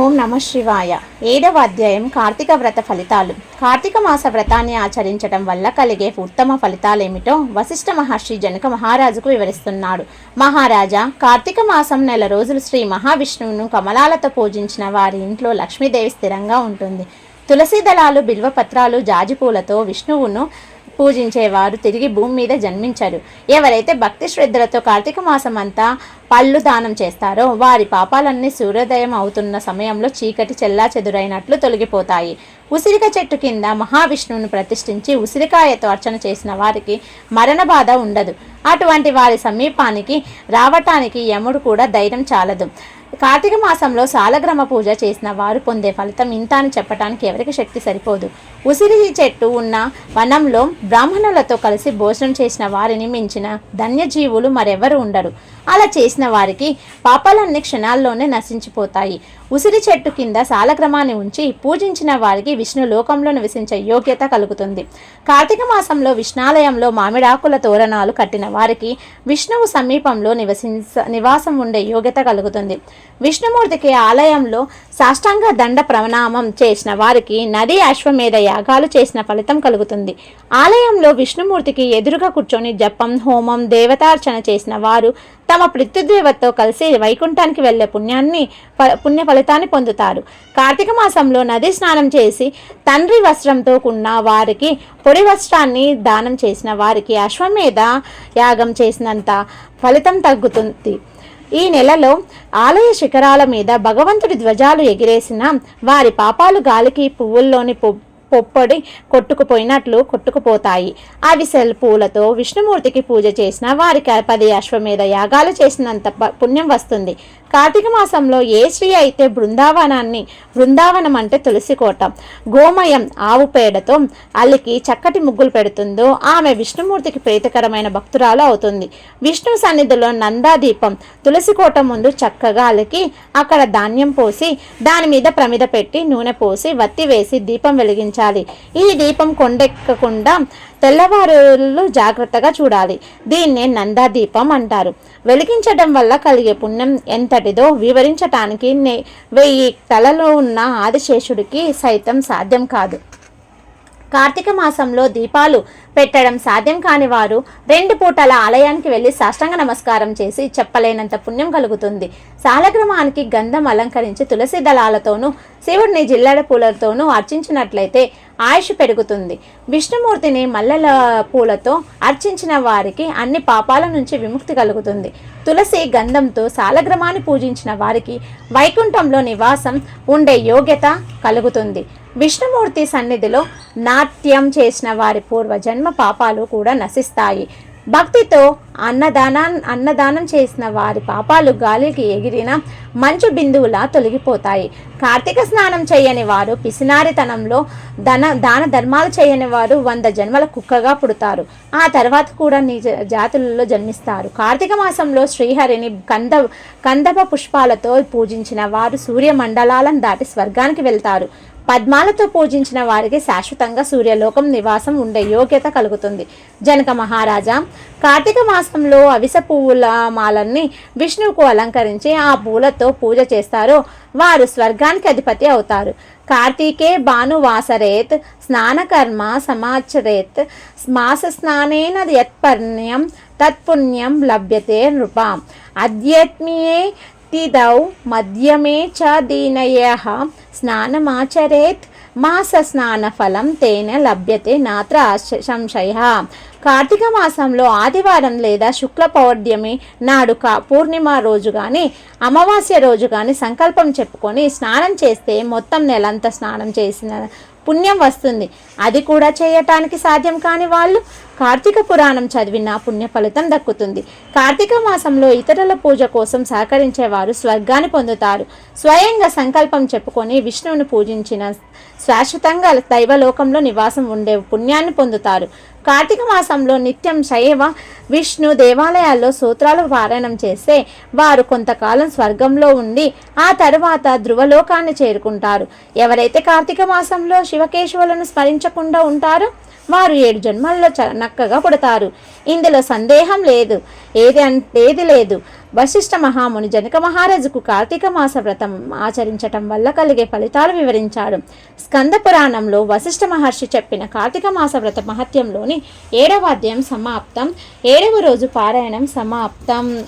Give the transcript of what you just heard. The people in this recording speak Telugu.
ఓం నమ శివాయ. ఏడవ అధ్యాయం కార్తీక వ్రత ఫలితాలు. కార్తీక మాస వ్రతాన్ని ఆచరించడం వల్ల కలిగే ఉత్తమ ఫలితాలేమిటో వశిష్ఠ మహర్షి జనక మహారాజుకు వివరిస్తున్నాడు. మహారాజా కార్తీక మాసం నెల రోజులు శ్రీ మహావిష్ణువును కమలాలతో పూజించిన వారి ఇంట్లో లక్ష్మీదేవి స్థిరంగా ఉంటుంది. తులసి దళాలు బిల్వపత్రాలు జాజిపూలతో విష్ణువును పూజించేవారు తిరిగి భూమి మీద జన్మించరు. ఎవరైతే భక్తి శ్రద్ధలతో కార్తీక మాసం అంతా పళ్ళు దానం చేస్తారో వారి పాపాలన్నీ సూర్యోదయం అవుతున్న సమయంలో చీకటి చెల్లా చెదురైనట్లు తొలగిపోతాయి. ఉసిరిక చెట్టు కింద మహావిష్ణువును ప్రతిష్ఠించి ఉసిరికాయతో అర్చన చేసిన వారికి మరణ బాధ ఉండదు. అటువంటి వారి సమీపానికి రావటానికి యముడు కూడా ధైర్యం చాలదు. కార్తీక మాసంలో సాలగ్రామ పూజ చేసిన వారు పొందే ఫలితం ఇంత అని చెప్పడానికి ఎవరికి శక్తి సరిపోదు. ఉసిరి చెట్టు ఉన్న వనంలో బ్రాహ్మణులతో కలిసి భోజనం చేసిన వారిని మించిన ధన్యజీవులు మరెవరు ఉండరు. అలా చేసిన వారికి పాపాలన్నీ క్షణాల్లోనే నశించిపోతాయి. ఉసిరి చెట్టు కింద సాలగ్రమాన్ని ఉంచి పూజించిన వారికి విష్ణు లోకంలో నివసించే యోగ్యత కలుగుతుంది. కార్తీక మాసంలో విష్ణాలయంలో మామిడాకుల తోరణాలు కట్టిన వారికి విష్ణువు సమీపంలో నివసించ నివాసం ఉండే యోగ్యత కలుగుతుంది. విష్ణుమూర్తికి ఆలయంలో సాష్టాంగ దండ ప్రణామం చేసిన వారికి నది అశ్వమేధ యాగాలు చేసిన ఫలితం కలుగుతుంది. ఆలయంలో విష్ణుమూర్తికి ఎదురుగా కూర్చొని జపం హోమం దేవతార్చన చేసిన వారు తమ పృథ్వీదేవతతో కలిసి వైకుంఠానికి వెళ్ళే పుణ్యాన్ని పుణ్య ఫలితాన్ని పొందుతారు. కార్తీక మాసంలో నది స్నానం చేసి తండ్రి వస్త్రంతో ఉన్న వారికి పొడి వస్త్రాన్ని దానం చేసిన వారికి అశ్వమేధ యాగం చేసినంత ఫలితం తగ్గుతుంది. ఈ నెలలో ఆలయ శిఖరాల మీద భగవంతుడి ధ్వజాలు ఎగిరేసిన వారి పాపాలు గాలికి పువ్వుల్లోని పొప్పడి కొట్టుకుపోయినట్లు కొట్టుకుపోతాయి. అవిసెల్ పూలతో విష్ణుమూర్తికి పూజ చేసిన వారికి పది అశ్వమేధ యాగాలు చేసినంత ప- పుణ్యం వస్తుంది. కార్తీక మాసంలో ఏ స్త్రీ అయితే బృందావనాన్ని బృందావనం అంటే తులసి కోట గోమయం ఆవు పేడతో అల్లికి చక్కటి ముగ్గులు పెడుతుందో ఆమె విష్ణుమూర్తికి ప్రీతికరమైన భక్తురాలు అవుతుంది. విష్ణు సన్నిధిలో నందాదీపం తులసి కోట ముందు చక్కగా అలికి అక్కడ ధాన్యం పోసి దాని మీద ప్రమిద పెట్టి నూనె పోసి వత్తి వేసి దీపం ఉంచాలి ఈ దీపం కొండెక్కకుండా తెల్లవారులు జాగ్రత్తగా చూడాలి. దీన్నే నందాదీపం అంటారు. వెలిగించడం వల్ల కలిగే పుణ్యం ఎంతటిదో వివరించటానికి వెయ్యి తలలో ఉన్న ఆదిశేషుడికి సైతం సాధ్యం కాదు. కార్తీక మాసంలో దీపాలు పెట్టడం సాధ్యం కాని వారు రెండు పూటల ఆలయానికి వెళ్ళి సాష్టాంగ నమస్కారం చేసి చెప్పలేనంత పుణ్యం కలుగుతుంది. సాలగ్రామానికి గంధం అలంకరించి తులసి దళాలతోనూ శివుడిని జిల్లెడ పూలతోనూ అర్చించినట్లయితే ఆయుష్ పెరుగుతుంది. విష్ణుమూర్తిని మల్లెల పూలతో అర్చించిన వారికి అన్ని పాపాల నుంచి విముక్తి కలుగుతుంది. తులసి గంధంతో సాలగ్రామాన్ని పూజించిన వారికి వైకుంఠంలో నివాసం ఉండే యోగ్యత కలుగుతుంది. విష్ణుమూర్తి సన్నిధిలో నాట్యం చేసిన వారి పూర్వజన్మ పాపాలు కూడా నశిస్తాయి. భక్తితో అన్నదానా అన్నదానం చేసిన వారి పాపాలు గాలికి ఎగిరిన మంచు బిందువులా తొలగిపోతాయి. కార్తీక స్నానం చేయని వారు పిసినారితనంలో ధన దాన ధర్మాలు చేయని వారు వంద జన్మల కుక్కగా పుడతారు. ఆ తర్వాత కూడా నిజ జాతులలో జన్మిస్తారు. కార్తీక మాసంలో శ్రీహరిని కంద కందప పుష్పాలతో పూజించిన వారు సూర్యమండలాలను దాటి స్వర్గానికి వెళ్తారు. పద్మాలతో పూజించిన వారికి శాశ్వతంగా సూర్యలోకం నివాసం ఉండే యోగ్యత కలుగుతుంది. జనక మహారాజా కార్తీక మాసంలో అవిస పువ్వుల మాలన్ని విష్ణువుకు అలంకరించి ఆ పూలతో పూజ చేస్తారో. వారు స్వర్గానికి అధిపతి అవుతారు. కార్తీకే భానువాసరేత్ స్నానకర్మ సమాచరేత్ మాస స్నానేన యత్పర్ణ్యం తత్పుణ్యం లభ్యతే నృప. అధ్యాత్మీయే తిదౌ మధ్యమే చ దీనయ స్నానమాచరేత్ మాస స్నాన ఫలం తేన లభ్యతే నాత్ర సంశయ. కార్తీక మాసంలో ఆదివారం లేదా శుక్ల పౌర్ణమి నాడు కా పూర్ణిమ రోజు కానీ అమావాస్య రోజు కానీ సంకల్పం చెప్పుకొని స్నానం చేస్తే మొత్తం నెలంతా స్నానం చేసిన పుణ్యం వస్తుంది. అది కూడా చేయటానికి సాధ్యం కాని వాళ్ళు కార్తీక పురాణం చదివిన పుణ్య ఫలితం దక్కుతుంది. కార్తీక మాసంలో ఇతరుల పూజ కోసం సహకరించేవారు స్వర్గాన్ని పొందుతారు. స్వయంగా సంకల్పం చెప్పుకొని విష్ణువుని పూజించిన శాశ్వతంగా దైవలోకంలో నివాసం ఉండే పుణ్యాన్ని పొందుతారు. కార్తీక మాసంలో నిత్యం శైవ విష్ణు దేవాలయాల్లో సూత్రాలు పారాయణం చేస్తే వారు కొంతకాలం స్వర్గంలో ఉండి ఆ తరువాత ధ్రువలోకాన్ని చేరుకుంటారు. ఎవరైతే కార్తీక మాసంలో శివకేశవులను స్మరించకుండా ఉంటారో వారు ఏడు జన్మల్లో చ నక్కగా పుడతారు. ఇందులో సందేహం లేదు. ఏది ఏది లేదు. వశిష్ఠ మహాముని జనక మహారాజుకు కార్తీక మాస వ్రతం ఆచరించటం వల్ల కలిగే ఫలితాలు వివరించాడు. స్కంద పురాణంలో వశిష్ఠ మహర్షి చెప్పిన కార్తీక మాస వ్రత మహత్యంలోని ఏడవ అధ్యాయం సమాప్తం. ఏడవ రోజు పారాయణం సమాప్తం.